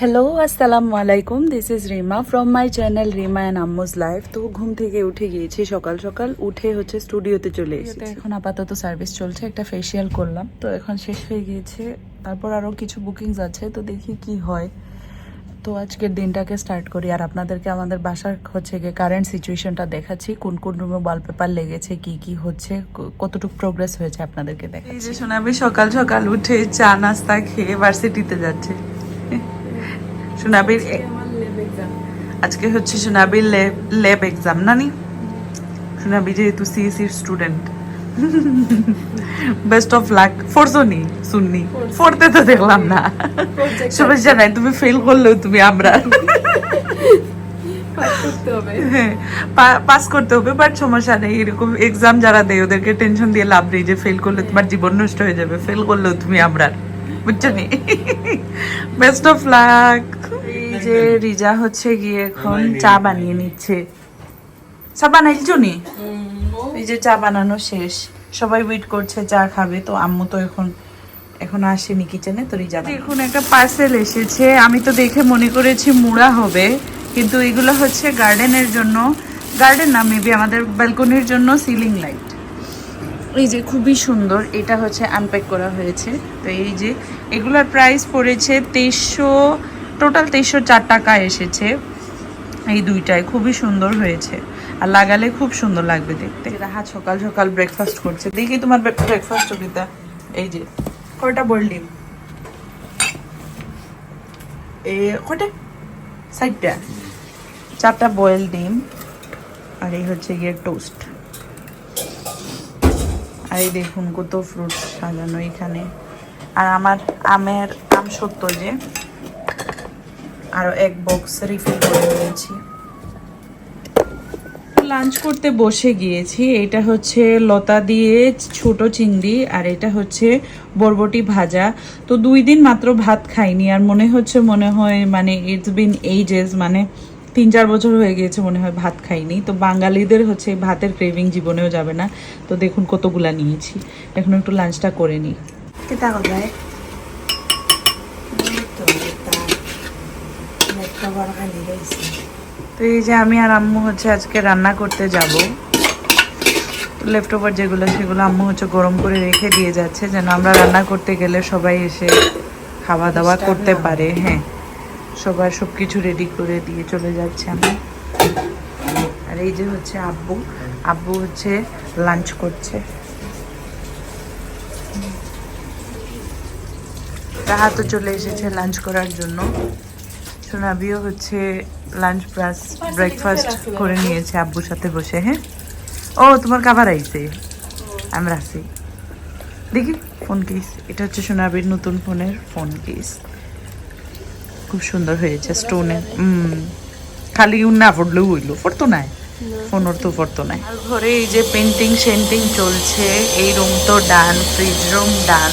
Hello আসসালামু আলাইকুম this is Rima from my channel Rima and Ammu's life তো ঘুম থেকে উঠে গিয়েছি সকাল সকাল উঠে হচ্ছে স্টুডিওতে চলে এসেছি। এখন আপাতত সার্ভিস চলছে একটা ফেসিয়াল করলাম। তো এখন শেষ হয়ে গিয়েছে তারপর আরও কিছু বুকিংস আছে তো দেখি কি হয়। তো আজকের দিনটাকে স্টার্ট করি। আর আপনাদেরকে আমাদের বাসার হচ্ছে গিয়ে কারেন্ট সিচুয়েশনটা দেখাচ্ছি কোন কোন রুমে ওয়ালপেপার লেগেছে কি কি হচ্ছে কতটুকু প্রোগ্রেস হয়েছে আপনাদেরকে দেখা এই যে শোনাবি সকাল সকাল উঠে চা নাস্তা খেয়ে ভার্সিটিতে যাচ্ছে। সোনাবির আজকে হচ্ছে সোনাবির ল্যাব এক্সাম নানি? সোনাবি যেহেতু সিএসির স্টুডেন্ট বেস্ট অফ লাক ফোরসও নি শুননি ফোরতে তো দেখলাম না। সমস্যা নাই তুমি ফেল করলেও তুমি আমরা। পাস করতে হবে। বাট সমস্যা নেই। এরকম এক্সাম যারা দেয় ওদেরকে টেনশন দিয়ে লাভ নেই যে ফেল করলে তোমার জীবন নষ্ট হয়ে যাবে। ফেল করলেও তুমি আমরা। বুঝছ নি বেস্ট অফ লাক এই যে রিজা হচ্ছে গিয়ে এখন চা বানিয়ে নিচ্ছে। চা বানাইছো নি? এই যে চা বানানো শেষ। সবাই ওয়েট করছে চা খাবে। তো আম্মু তো এখন এখন আসেনি কিচেনে তো রিজা এখন একটা পার্সেল এসেছে। আমি তো দেখে মনে করেছি মুড়া হবে। কিন্তু এগুলো হচ্ছে গার্ডেনের জন্য গার্ডেন না মেবি আমাদের ব্যালকনির জন্য সিলিং লাইট এই যে খুবই সুন্দর, এটা হচ্ছে আনপ্যাক করা হয়েছে। তো এই যে এগুলোর প্রাইস পড়েছে তেইশশো টোটাল তেইশশো চার টাকা এসেছে। এই দুইটাই খুবই সুন্দর হয়েছে। আর লাগালে খুব সুন্দর লাগবে দেখতে। রাহা সকাল সকাল ব্রেকফাস্ট করছে। দেখি তোমার ব্রেকফাস্ট কবিতা এই যে কয়টা বললি। এ সাইডটা। চারটা বয়েল ডিম। আর এই হচ্ছে গিয়ে টোস্ট এই দেখুন কত ফ্রুটস সাজানো এখানে। আর আমার আমের আম সত্য যে, আরও এক বক্স রিফিল করে নিয়েছি। লাঞ্চ করতে বসে গিয়েছি। এটা হচ্ছে লতা দিয়ে ছোট চিংড়ি আর এটা হচ্ছে বরবটি ভাজা। তো দুই দিন মাত্র ভাত খাইনি আর মনে হচ্ছে মনে হয় মানে ইটস বিন এইজেস মানে তিন চার বছর হয়ে গিয়েছে মনে হয় ভাত খাইনি। তো বাঙালিদের হচ্ছে ভাতের ক্রেভিং জীবনেও যাবে না। তো দেখুন কতগুলা নিয়েছি। এখন একটু লাঞ্চটা করে নিই। কেতা কোথায় তো এই যে আমি আর আম্মু হচ্ছে আজকে রান্না করতে যাব। লেফট ওভার যেগুলো সেগুলো আম্মু হচ্ছে গরম করে রেখে দিয়ে যাচ্ছে। যেন আমরা রান্না করতে গেলে সবাই এসে খাওয়া দাওয়া করতে পারে। হ্যাঁ। সবার সব কিছু রেডি করে দিয়ে চলে যাচ্ছে আমি। আর এই যে হচ্ছে আব্বু। আব্বু হচ্ছে লাঞ্চ করছে। রাহা তো চলে এসেছে লাঞ্চ করার জন্য। সোনাবিও হচ্ছে লাঞ্চ প্লাস ব্রেকফাস্ট করে নিয়েছে আব্বুর সাথে বসে হ্যাঁ? ও, তোমার কাবার আইছে। আমরা আছি। দেখি ফোন কেস এটা হচ্ছে সোনাবির নতুন ফোনের ফোন কেস খুব সুন্দর হয়েছে স্টোনের খালি না ফুটলেও হইল ফুটতো নাই? ফোনের তো ফুটতো নাই। ঘরে এই যে পেন্টিং সেন্টিং চলছে এই রুম তো ডান ফ্রিজ রুম ডান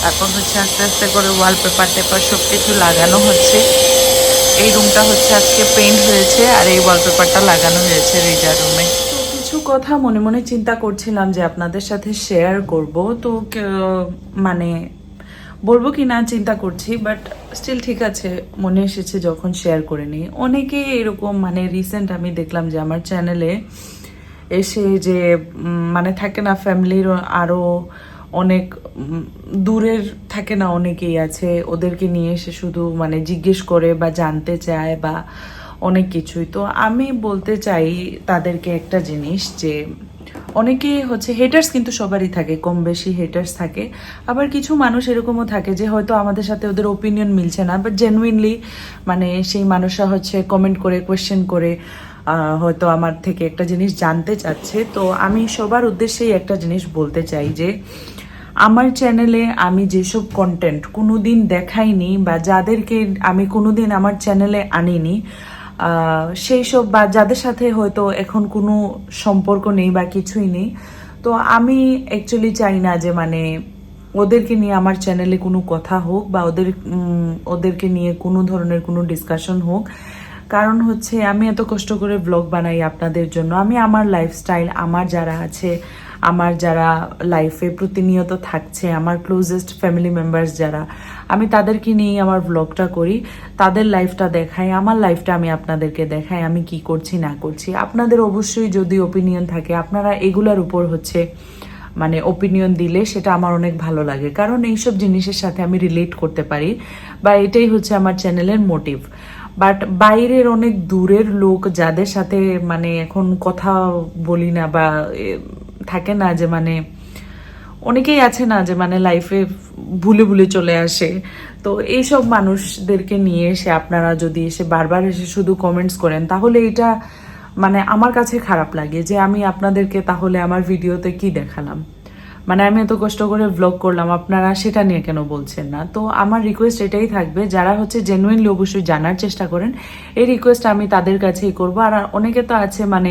তারপর হচ্ছে আস্তে আস্তে করে ওয়ালপেপার টেপার সব কিছু লাগানো হচ্ছে। এই রুমটা হচ্ছে আজকে পেইন্ট হয়েছে আর এই ওয়ালপেপারটা লাগানো হয়েছে রিজার রুমে কিছু কথা মনে মনে চিন্তা করছিলাম যে আপনাদের সাথে শেয়ার করব। তো মানে বলব কি না চিন্তা করছি বাট স্টিল ঠিক আছে, মনে এসেছে যখন শেয়ার করে নিই। অনেকে এরকম মানে রিসেন্ট আমি দেখলাম যে আমার চ্যানেলে এসে যে মানে থাকে না ফ্যামিলির আরও অনেক দূরের থাকে না অনেকেই আছে, ওদেরকে নিয়ে এসে শুধু মানে জিজ্ঞেস করে বা জানতে চায় বা অনেক কিছুই। তো আমি বলতে চাই তাদেরকে একটা জিনিস যে অনেকে হচ্ছে হেটার্স কিন্তু সবারই থাকে, কম বেশি হেটার্স থাকে। আবার কিছু মানুষ এরকমও থাকে যে হয়তো আমাদের সাথে ওদের ওপিনিয়ন মিলছে না বাট জেনুইনলি মানে সেই মানুষরা হচ্ছে কমেন্ট করে কোয়েশ্চেন করে হয়তো আমার থেকে একটা জিনিস জানতে চাচ্ছে। তো আমি সবার উদ্দেশ্যেই একটা জিনিস বলতে চাই যে, আমার চ্যানেলে আমি যেসব কন্টেন্ট কোনোদিন দেখাইনি বা যাদেরকে আমি কোনোদিন আমার চ্যানেলে আনিনি সেই সব বা যাদের সাথে হয়তো এখন কোনো সম্পর্ক নেই বা কিছুই নেই, তো আমি অ্যাকচুয়ালি চাই না যে মানে ওদেরকে নিয়ে আমার চ্যানেলে কোনো কথা হোক বা ওদের ওদেরকে নিয়ে কোনো ধরনের কোনো ডিসকাশন হোক। কারণ হচ্ছে আমি এত কষ্ট করে ব্লগ বানাই আপনাদের জন্য। আমি আমার লাইফস্টাইল আমার যারা আছে, আমার যারা লাইফে প্রতিনিয়ত থাকছে, আমার ক্লোজেস্ট ফ্যামিলি মেম্বার্স যারা, আমি তাদেরকে নিয়েই আমার ব্লগটা করি। তাদের লাইফটা দেখাই, আমার লাইফটা আমি আপনাদেরকে দেখাই, আমি কি করছি, না করছি। আপনাদের অবশ্যই যদি ওপিনিয়ন থাকে, আপনারা এগুলার উপর হচ্ছে মানে ওপিনিয়ন দিলে সেটা আমার অনেক ভালো লাগে। কারণ এইসব জিনিসের সাথে আমি রিলেট করতে পারি, বা এটাই হচ্ছে আমার চ্যানেলের মোটিভ বাট বাইরের অনেক দূরের লোক যাদের সাথে মানে এখন কথা বলি না বা থাকে না যে মানে অনেকেই আছে না যে মানে লাইফে ভুলে ভুলে চলে আসে। তো এইসব মানুষদেরকে নিয়ে এসে আপনারা যদি এসে বারবার এসে শুধু কমেন্টস করেন, তাহলে এটা মানে আমার কাছে খারাপ লাগে যে আমি আপনাদেরকে তাহলে আমার ভিডিওতে কি দেখালাম? মানে আমি এত কষ্ট করে ব্লগ করলাম, আপনারা সেটা নিয়ে কেন বলছেন না? তো আমার রিকোয়েস্ট এটাই থাকবে, যারা হচ্ছে জেনুইনলি অবশ্যই জানার চেষ্টা করেন। এই রিকোয়েস্ট আমি তাদের কাছেই করব। আর অনেকে তো আছে মানে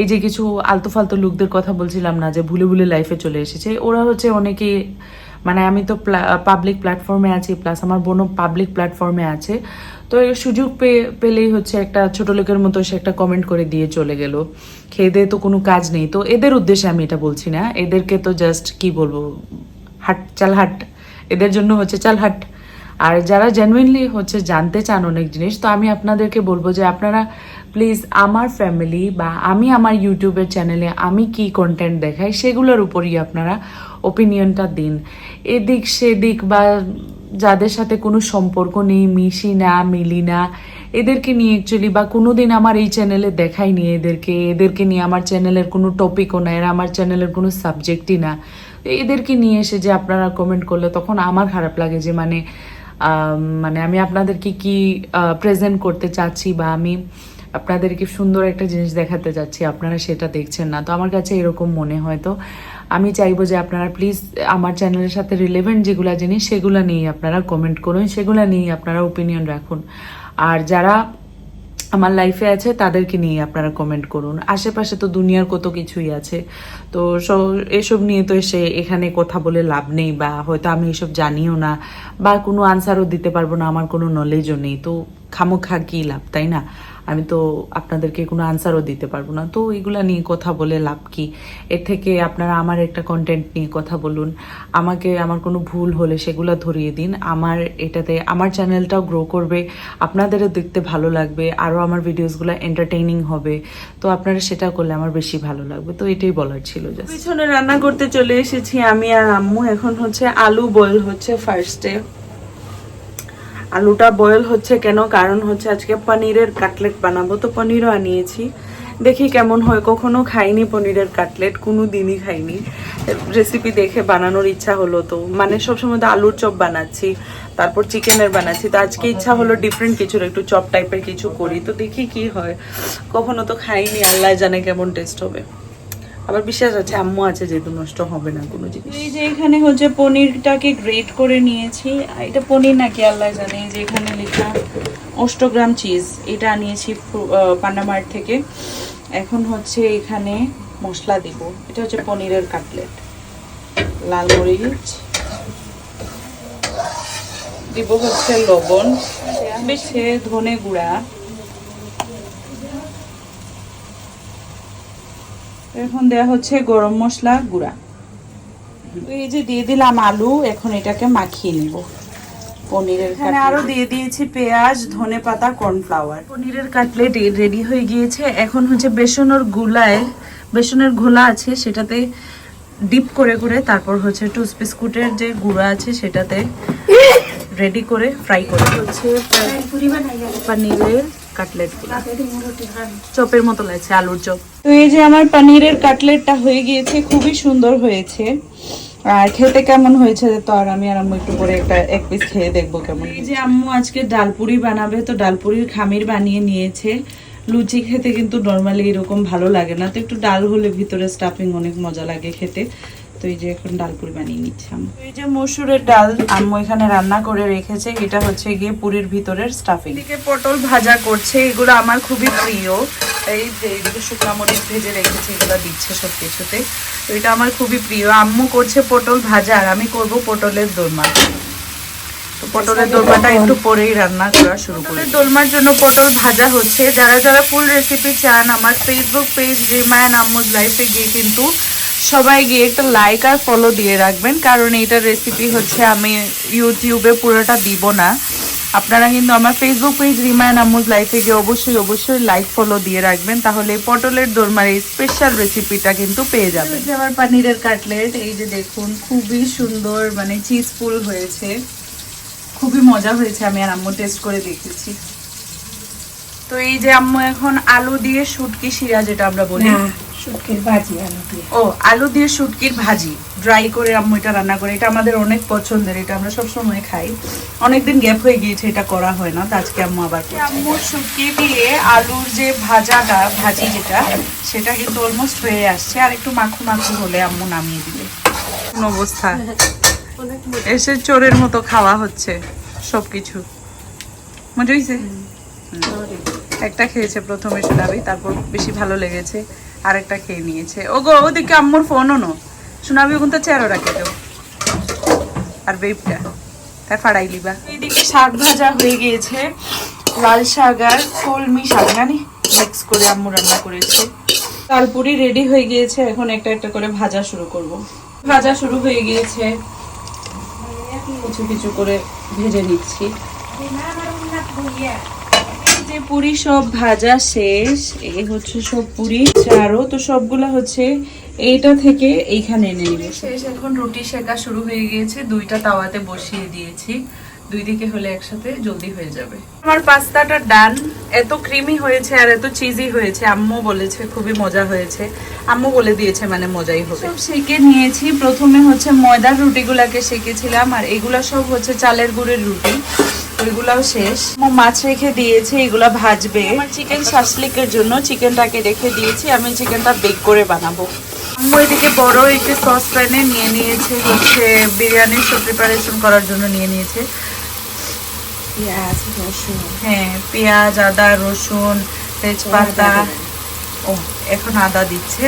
এই যে কিছু আলতু ফালতু লোকদের কথা বলছিলাম না, যে ভুলে ভুলে লাইফে চলে এসেছে, ওরা হচ্ছে অনেকে মানে আমি তো পাবলিক প্ল্যাটফর্মে আছি প্লাস আমার বোনও পাবলিক প্ল্যাটফর্মে আছে। তো সুযোগ পেয়ে পেলেই হচ্ছে একটা ছোট লোকের মতো সে একটা কমেন্ট করে দিয়ে চলে গেল। খেয়ে তো কোনো কাজ নেই। তো এদের উদ্দেশ্যে আমি এটা বলছি না। এদেরকে তো জাস্ট কি বলব? হাট, চাল হাট। এদের জন্য হচ্ছে চাল হাট। আর যারা জেনুইনলি হচ্ছে জানতে চান অনেক জিনিস, তো আমি আপনাদেরকে বলব যে আপনারা প্লিজ আমার ফ্যামিলি বা আমি আমার ইউটিউবের চ্যানেলে আমি কি কন্টেন্ট দেখাই, সেগুলোর উপরই আপনারা ওপিনিয়নটা দিন। এদিক সেদিক বা যাদের সাথে কোনো সম্পর্ক নেই, মিশি না, মিলি না, এদেরকে নিয়ে অ্যাকচুয়ালি বা কোনো দিন আমার এই চ্যানেলে দেখাই দেখাইনি এদেরকে। এদেরকে নিয়ে আমার চ্যানেলের কোনো টপিকও না, এরা আমার চ্যানেলের কোনো সাবজেক্টই না। তো এদেরকে নিয়ে এসে যে আপনারা কমেন্ট করলে তখন আমার খারাপ লাগে যে মানে মানে আমি আপনাদেরকে কি প্রেজেন্ট করতে চাচ্ছি বা আমি আপনাদেরকে সুন্দর একটা জিনিস দেখাতে যাচ্ছি, আপনারা সেটা দেখছেন না। তো আমার কাছে এরকম মনে হয় তো। আমি চাইব যে আপনারা প্লিজ আমার চ্যানেলের সাথে রিলেভেন্ট যেগুলো জিনিস, সেগুলো নিয়ে আপনারা কমেন্ট করুন, সেগুলো নিয়ে আপনারা ওপিনিয়ন রাখুন। আর যারা আমার লাইফে আছে, তাদেরকে নিয়ে আপনারা কমেন্ট করুন। আশেপাশে তো দুনিয়ার কত কিছুই আছে। তো সব- এসব নিয়ে তো এসে এখানে কথা বলে লাভ নেই বা হয়তো আমি এসব জানিও না বা কোনো আনসারও দিতে পারব না, আমার কোনো নলেজও নেই। তো খামোখা কি লাভ, তাই না? আমি তো আপনাদেরকে কোনো আনসারও দিতে পারব না। তো এগুলা নিয়ে কথা বলে লাভ কি? এর থেকে আপনারা আমার একটা কন্টেন্ট নিয়ে কথা বলুন। আমাকে আমার কোনো ভুল হলে সেগুলো ধরিয়ে দিন। আমার এটাতে, আমার চ্যানেলটাও গ্রো করবে। আপনাদেরও দেখতে ভালো লাগবে। আরও আমার ভিডিওসগুলো এন্টারটেইনিং হবে। তো আপনারা সেটা করলে আমার বেশি ভালো লাগবে। তো এটাই বলার ছিল। পিছনে রান্না করতে চলে এসেছি আমি আর আম্মু। এখন হচ্ছে আলু বয়েল হচ্ছে ফার্স্টে আলুটা বয়েল হচ্ছে কেন? কারণ হচ্ছে আজকে পনিরের কাটলেট বানাবো, তো পনিরও আনিয়েছি। দেখি কেমন হয়। কখনো খাইনি পনিরের কাটলেট কোনো দিনই খাইনি। রেসিপি দেখে বানানোর ইচ্ছা হলো তো। মানে সবসময় তো আলুর চপ বানাচ্ছি, তারপর চিকেনের বানাচ্ছি। তো আজকে ইচ্ছা হলো ডিফারেন্ট কিছুর, একটু চপ টাইপের কিছু করি। তো দেখি কি হয়। কখনো তো খাইনি, আল্লাহ জানে কেমন টেস্ট হবে। আবার বিশ্বাস আছে, আম্মু আছে যেহেতু নষ্ট হবে না কোনো জিনিস। এই যে এখানে হচ্ছে পনিরটাকে গ্রেট করে নিয়েছি। এটা পনির নাকি আল্লাহ জানে যে এখানে লেখা অষ্টগ্রাম চিজ এটা আনিয়েছি পান্ডামার্ট থেকে। এখন হচ্ছে এখানে মশলা দিব। এটা হচ্ছে পনিরের কাটলেট লাল মরিচ। দিব হচ্ছে লবণ, বেশি ধনে গুঁড়া। এখন দেয়া হচ্ছে গরম মশলা গুঁড়া। এই যে দিয়ে দিলাম আলু এখন এটাকে মাখিয়ে নিব। পনিরের এখানে আরও দিয়ে দিয়েছি পেঁয়াজ ধনে পাতা কর্নফ্লাওয়ার। পনিরের কাটলেট রেডি হয়ে গিয়েছে। এখন হচ্ছে বেসনের গুলায় বেসনের ঘোলা আছে সেটাতে ডিপ করে করে তারপর হচ্ছে টুস বিস্কুটের যে গুঁড়া আছে সেটাতে রেডি করে ফ্রাই করে হচ্ছে পনিরের কাটলেট চপের মতো লাগছে আলুর চপ। তো এই যে আমার পনিরের কাটলেটটা হয়ে গিয়েছে খুবই সুন্দর হয়েছে। আর খেতে কেমন হয়েছে তো আর আমি আর আম্মু একটু পরে একটা এক পিস খেয়ে দেখব কেমন এই যে আম্মু আজকে ডালপুরি বানাবে তো ডালপুরির খামির বানিয়ে নিয়েছে। লুচি খেতে কিন্তু নর্মালি এরকম ভালো লাগে না। তো একটু ডাল হলে ভিতরে স্টাফিং অনেক মজা লাগে খেতে। তো এই যে এখন ডালপুরি বানিয়ে নিচ্ছিলাম। এই যে মসুরের ডাল আম্মু এখানে রান্না করে রেখেছে এটা হচ্ছে গিয়ে পুরীর ভিতরের স্টাফিং এদিকে পটল ভাজা করছে এগুলো আমার খুবই প্রিয়। এই যে এইদিকে শুকনো মরিচ ভেজে রেখেছে এগুলো দিচ্ছে সব কিছুতে তো এটা আমার খুবই প্রিয়। আম্মু করছে পটল ভাজা আর আমি করব পটলের দোরমা। তো পটলের দোলমাটা একটু পরেই রান্না করা শুরু করি। দোলমার জন্য পটল ভাজা হচ্ছে। যারা যারা ফুল রেসিপি চান আমার ফেসবুক পেজ রিমায়ন আম্মুজ লাইফে গিয়ে কিন্তু সবাই গিয়ে একটা লাইক আর ফলো দিয়ে রাখবেন কারণ এইটার রেসিপি হচ্ছে আমি ইউটিউবে পুরোটা দিব না। আপনারা কিন্তু আমার ফেসবুক পেজ রিমায়ন আমুজ লাইফে গিয়ে অবশ্যই অবশ্যই লাইক ফলো দিয়ে রাখবেন তাহলে পটলের দোরমার এই স্পেশাল রেসিপিটা কিন্তু পেয়ে যাবেন। আমার পানিরের কাটলেট এই যে দেখুন খুবই সুন্দর মানে চিজফুল হয়েছে। খুবই মজা হয়েছে আমি আর আম্মু টেস্ট করে দেখেছি। তো এই যে আম্মু এখন আলু দিয়ে শুটকি শিরা যেটা আমরা বলি না শুটকির ভাজি আলু দিয়ে। ও আলু দিয়ে শুটকির ভাজি। ড্রাই করে আম্মু এটা রান্না করে। এটা আমাদের অনেক পছন্দের এটা আমরা সব সময় খাই। অনেকদিন গ্যাপ হয়ে গিয়েছে এটা করা হয় না তো আজকে আম্মু আবার। আম্মু শুটকি দিয়ে আলুর যে ভাজাটা ভাজি যেটা সেটা কিন্তু অলমোস্ট হয়ে আসছে। আর একটু মাখু মাখু হলে আম্মু নামিয়ে দিবে। কোন অবস্থা? এসে চোরের মতো খাওয়া হচ্ছে সবকিছু। মজা হয়েছে একটা খেয়েছে প্রথমে শোনাবি তারপর বেশি ভালো লেগেছে। আরেকটা খেয়ে নিয়েছে। ও গো ওদিকে আম্মুর ফোনও নো। শোনাবি কিন্তু চেয়ারও রাখে দেও। আর বেবটা তাই ফাড়াই লিবা এইদিকে শাক ভাজা হয়ে গিয়েছে। লাল শাক আর কলমি শাক, জানি? মিক্স করে আম্মু রান্না করেছে। তালপুরি রেডি হয়ে গিয়েছে। এখন একটা একটা করে ভাজা শুরু করব। ভাজা শুরু হয়ে গিয়েছে। কিছু কিছু করে ভেজে নিচ্ছি। যে পুরি সব ভাজা শেষ এই হচ্ছে সব পুরি চারও তো সবগুলা হচ্ছে এইটা থেকে এইখানে এনে নিব। শেষ এখন রুটি শেখা শুরু হয়ে গিয়েছে দুইটা তাওয়াতে বসিয়ে দিয়েছি। দুই দিকে হলে একসাথে জলদি হয়ে যাবে। আমার পাস্তাটা ডান এত ক্রিমি হয়েছে আর এত চিজি হয়েছে আম্মু বলেছে খুবই মজা হয়েছে। আম্মু বলে দিয়েছে মানে মজাই হবে। সব সেকে নিয়েছি প্রথমে হচ্ছে ময়দার রুটিগুলাকে সেকেছিলাম আর এগুলা সব হচ্ছে চালের গুঁড়ের রুটি। ওইগুলাও শেষ। মাছ রেখে দিয়েছে এগুলা ভাজবে। আমার চিকেন শাসলিকের জন্য চিকেনটাকে রেখে দিয়েছি আমি চিকেনটা বেক করে বানাবো। আম্মু এদিকে বড় একটি সস প্যানে নিয়ে নিয়েছে হচ্ছে বিরিয়ানির সব প্রিপারেশন করার জন্য নিয়ে নিয়েছে। পেঁয়াজ রসুন। হ্যাঁ পেঁয়াজ আদা রসুন তেজপাতা। ও এখন আদা দিচ্ছে।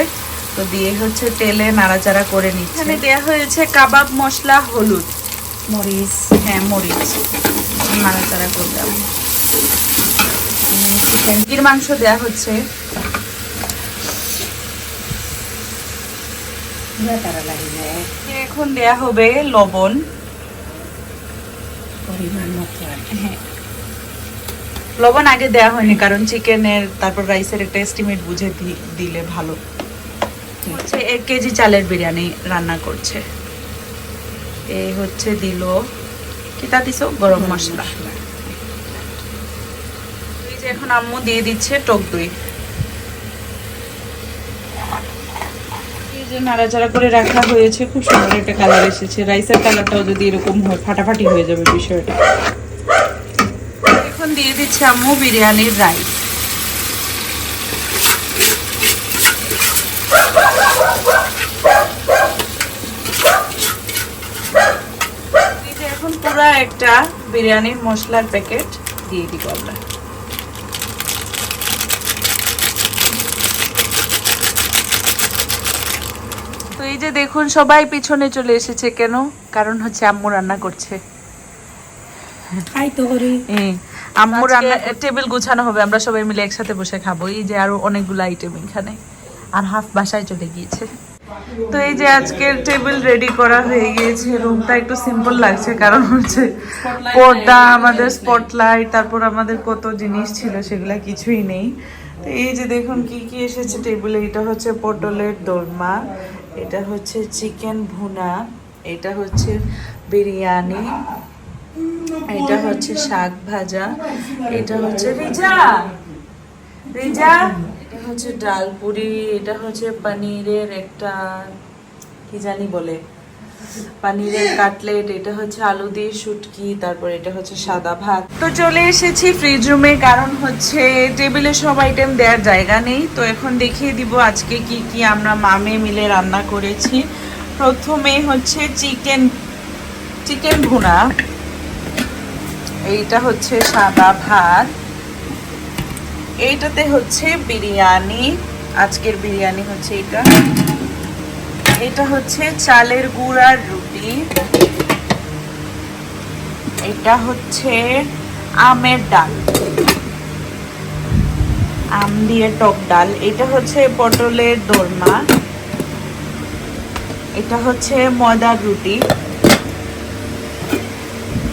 তো দিয়ে হচ্ছে তেলে নাড়াচাড়া করে নিচ্ছে। এখানে দেয়া হয়েছে কাবাব মশলা হলুদ। মরিচ হ্যাঁ মরিচ। নাড়াচাড়া করলাম। চিকেন মুরগির মাংস দেয়া হচ্ছে। এখন দেয়া হবে লবণ। পরিমাণ মতো। হ্যাঁ। লবণ আগে দেয়া হয়নি কারণ চিকেনের তারপর রাইসের একটা এস্টিমেট বুঝে দিলে ভালো। হচ্ছে এক কেজি চালের বিরিয়ানি রান্না করছে। এই হচ্ছে দিল কি তা দিছো? গরম মশলা। এই যে এখন আম্মু দিয়ে দিচ্ছে টক দই। যে নাড়াচাড়া করে রাখা হয়েছে, খুব সুন্দর একটা কালার এসেছে। রাইসের কালারটাও যদি এরকম হয়, ফাটাফাটি হয়ে যাবে বিষয়টা। এখন দিয়ে দিচ্ছে আম্মু বিরিয়ানির রাইস এই যে এখন পুরো একটা বিরিয়ানির মশলার প্যাকেট দিয়ে দিব আমরা। তো এই যে দেখুন সবাই পিছনে চলে এসেছে কেন? কারণ হচ্ছে আম্মু রান্না করছে। খাই তো করি। আম্মু রান্না টেবিল গুছানো হবে আমরা সবাই মিলে একসাথে বসে খাব। এই যে আরও অনেকগুলো আইটেম এখানে। আর হাফ বাসায় চলে গিয়েছে। তো এই যে আজকের টেবিল রেডি করা হয়ে গিয়েছে রুমটা একটু সিম্পল লাগছে কারণ হচ্ছে পর্দা আমাদের স্পটলাইট তারপর আমাদের কত জিনিস ছিল সেগুলো কিছুই নেই। তো এই যে দেখুন কি কি এসেছে টেবিলে এটা হচ্ছে পটলের দোরমা এটা হচ্ছে চিকেন ভুনা এটা হচ্ছে বিরিয়ানি এটা হচ্ছে শাক ভাজা এটা হচ্ছে রিজা রিজা হচ্ছে ডাল পুরি, এটা হচ্ছে পনিরের একটা, কি জানি বলে, পনিরের কাটলেট, এটা হচ্ছে আলু দিয়ে শুটকি, তারপর এটা হচ্ছে সাদা ভাত। তো চলে এসেছি ফ্রিজ রুমে কারণ হচ্ছে টেবিলে সব আইটেম দেওয়ার জায়গা নেই। তো এখন দেখিয়ে দিব আজকে কি কি আমরা মামে মিলে রান্না করেছি। প্রথমে হচ্ছে চিকেন চিকেন ভুনা। এইটা হচ্ছে সাদা ভাত। এইটাতে হচ্ছে বিরিয়ানি। আজকের বিরিয়ানি হচ্ছে এটা এটা হচ্ছে চালের গুঁড়ার রুটি। এটা হচ্ছে আমের ডাল। আম দিয়ে টক ডাল। এটা হচ্ছে পটলের দোরমা। এটা হচ্ছে ময়দার রুটি।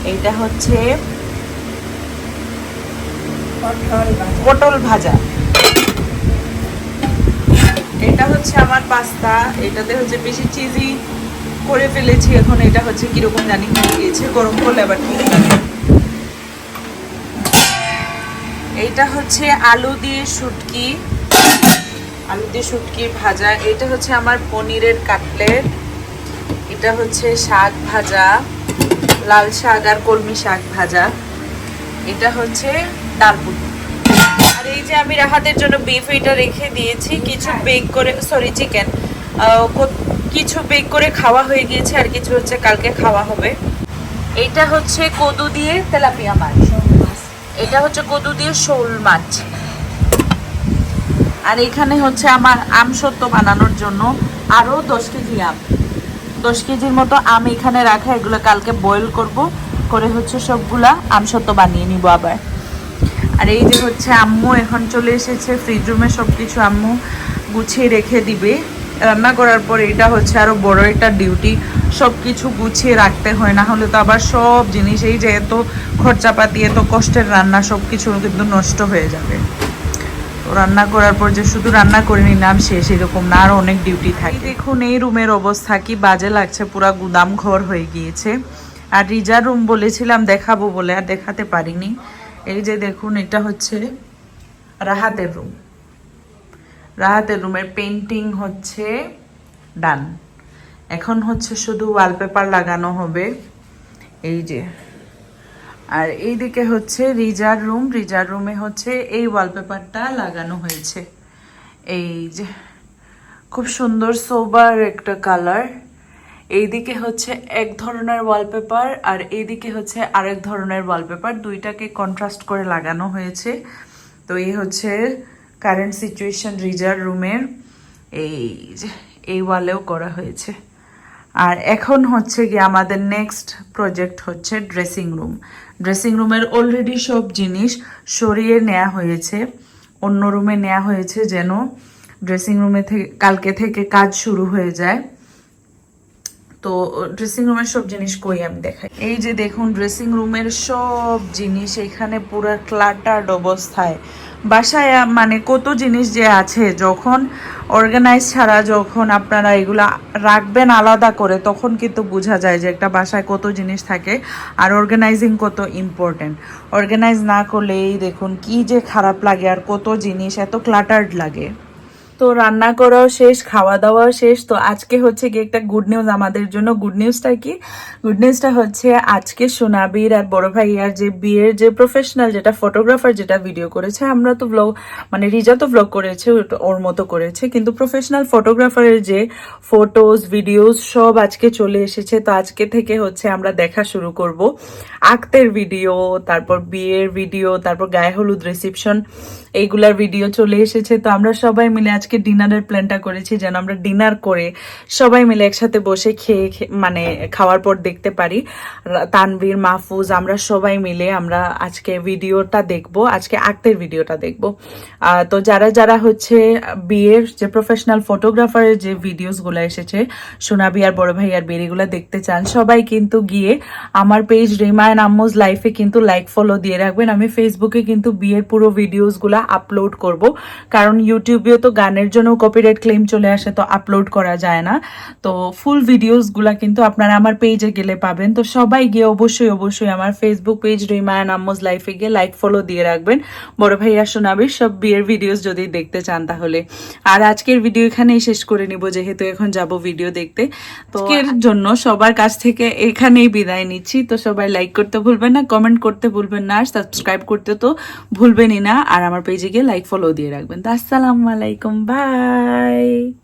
এটা হচ্ছে পটল ভাজা। এটা হচ্ছে আমার পাস্তা। এটাতে হচ্ছে বেশি চিজি করে ফেলেছি। এখন এটা হচ্ছে কীরকম জানি? হয়ে গিয়েছে গরম করলে আবার ঠিক। এইটা হচ্ছে আলু দিয়ে শুটকি। আলু দিয়ে শুটকি ভাজা। এটা হচ্ছে আমার পনিরের কাটলেট। এটা হচ্ছে শাক ভাজা। লাল শাক আর কলমি শাক ভাজা। এটা হচ্ছে ডাল পুরি আর এই যে আমি রাহাতের জন্য বিফ এটা রেখে দিয়েছি কিছু বেক করে সরি চিকেন কিছু বেক করে খাওয়া হয়ে গিয়েছে আর কিছু হচ্ছে কালকে খাওয়া হবে। এটা হচ্ছে কদু দিয়ে তেলাপিয়া মাছ। মাছ এটা হচ্ছে কদু দিয়ে শোল মাছ। আর এখানে হচ্ছে আমার আম সত্য বানানোর জন্য আরও দশ কেজি আম। দশ কেজির মতো আম এখানে রাখা এগুলো কালকে বয়েল করব করে হচ্ছে সবগুলা আম সত্য বানিয়ে নিব আবার। আর এই যে হচ্ছে আম্মু এখন চলে এসেছে ফ্রিজ রুমে সব কিছু আম্মু গুছিয়ে রেখে দিবে। রান্না করার পর এটা হচ্ছে আরও বড় একটা ডিউটি সব কিছু গুছিয়ে রাখতে হয়, না হলে তো আবার সব জিনিস, এই যে এত খরচাপাতি, এত কষ্টের রান্না সব কিছু কিন্তু নষ্ট হয়ে যাবে। রান্না করার পর যে শুধু রান্না করে নিলাম, সে সেরকম না, আরও অনেক ডিউটি থাকে। দেখুন, এই রুমের অবস্থা, কি বাজে লাগছে, পুরা গুদাম ঘর হয়ে গিয়েছে। আর রিজার রুম বলেছিলাম দেখাবো বলে, আর দেখাতে পারিনি। এই যে দেখুন, এটা হচ্ছে রাহাতের রুম রাহাতের রুমের পেন্টিং হচ্ছে ডান। এখন হচ্ছে শুধু ওয়ালপেপার লাগানো হবে। এই যে। আর এইদিকে হচ্ছে রিজার রুম রিজার রুমে হচ্ছে এই ওয়ালপেপারটা লাগানো হয়েছে। এই যে, খুব সুন্দর সোবার একটা কালার এইদিকে হচ্ছে এক ধরনের ওয়ালপেপার আর এইদিকে হচ্ছে আরেক ধরনের ওয়ালপেপার দুইটাকে কন্ট্রাস্ট করে লাগানো হয়েছে। তো এই হচ্ছে কারেন্ট সিচুয়েশন রিজার রুমের এই এই ওয়ালেও করা হয়েছে। আর এখন হচ্ছে কি আমাদের নেক্সট প্রজেক্ট হচ্ছে ড্রেসিং রুম ড্রেসিং রুমের অলরেডি সব জিনিস সরিয়ে নেওয়া হয়েছে। অন্য রুমে নেওয়া হয়েছে যেন ড্রেসিং রুমে থেকে কালকে থেকে কাজ শুরু হয়ে যায়। তো ড্রেসিং রুমের সব জিনিস কই আমি দেখাই। এই যে দেখুন ড্রেসিং রুমের সব জিনিস, এখানে পুরো ক্লাটার্ড অবস্থায়। বাসায় মানে কত জিনিস যে আছে, যখন অর্গানাইজ ছাড়া যখন আপনারা এগুলা রাখবেন আলাদা করে, তখন কিন্তু বোঝা যায় যে একটা বাসায় কত জিনিস থাকে আর অর্গানাইজিং কত ইম্পর্টেন্ট অর্গানাইজ না করলে এই দেখুন কি যে খারাপ লাগে আর কত জিনিস, এত ক্লাটার্ড লাগে। তো রান্না করাও শেষ খাওয়া দাওয়াও শেষ। তো আজকে হচ্ছে কি একটা গুড নিউজ আমাদের জন্য। গুড নিউজটা কি? গুড নিউজটা হচ্ছে আজকে সোনাবির আর বড় ভাইয়ার যে বিয়ের যে প্রফেশনাল যেটা ফটোগ্রাফার যেটা ভিডিও করেছে, আমরা তো ব্লগ মানে রিজা তো ব্লগ করেছে ওর মতো করেছে। কিন্তু প্রফেশনাল ফটোগ্রাফারের যে ফটোজ ভিডিওস সব আজকে চলে এসেছে। তো আজকে থেকে হচ্ছে আমরা দেখা শুরু করব। আক্তের ভিডিও তারপর বিয়ের ভিডিও তারপর গায়ে হলুদ রিসিপশন এইগুলার ভিডিও চলে এসেছে। তো আমরা সবাই মিলে আজকে ডিনারের প্ল্যানটা করেছি যেন আমরা ডিনার করে সবাই মিলে একসাথে বসে খেয়ে মানে খাওয়ার পর দেখতে পারি। তানভীর, মাহফুজ, আমরা সবাই মিলে আমরা আজকে ভিডিওটা দেখব, আজকে আক্তের ভিডিওটা দেখব। তো যারা যারা হচ্ছে বিয়ের যে প্রফেশনাল ফটোগ্রাফারের যে ভিডিওসগুলো এসেছে, সোনাবি আর বড় ভাই আর বেরিগুলো দেখতে চান, সবাই কিন্তু গিয়ে আমার পেজ রিমায়ন আম্মুজ লাইফে কিন্তু লাইক ফলো দিয়ে রাখবেন। আমি ফেসবুকে কিন্তু বিয়ের পুরো ভিডিওসগুলো আপলোড করব, কারণ ইউটিউবেও তো গানের জন্য কপিরাইট ক্লেম চলে আসে তো আপলোড করা যায় না। তো ফুল ভিডিওসগুলো কিন্তু আপনারা আমার পেজে গেলে পাবেন। তো সবাই গিয়ে অবশ্যই অবশ্যই আমার ফেসবুক পেজ রিমায়ন আম্মুজ লাইফে গিয়ে লাইক ফলো দিয়ে রাখবেন। বড় ভাইয়া শোনাবে সব বিয়ের ভিডিওস যদি দেখতে চান তাহলে। আর আজকের ভিডিও এখানেই শেষ করে নিব যেহেতু এখন যাব ভিডিও দেখতে। তো এর জন্য সবার কাছ থেকে এখানেই বিদায় নিচ্ছি। তো সবাই লাইক করতে ভুলবেন না কমেন্ট করতে ভুলবেন না আর সাবস্ক্রাইব করতে তো ভুলবেনই না। আর আমার পেজে গিয়ে লাইক ফলো দিয়ে রাখবেন। তো আসসালামু আলাইকুম Bye!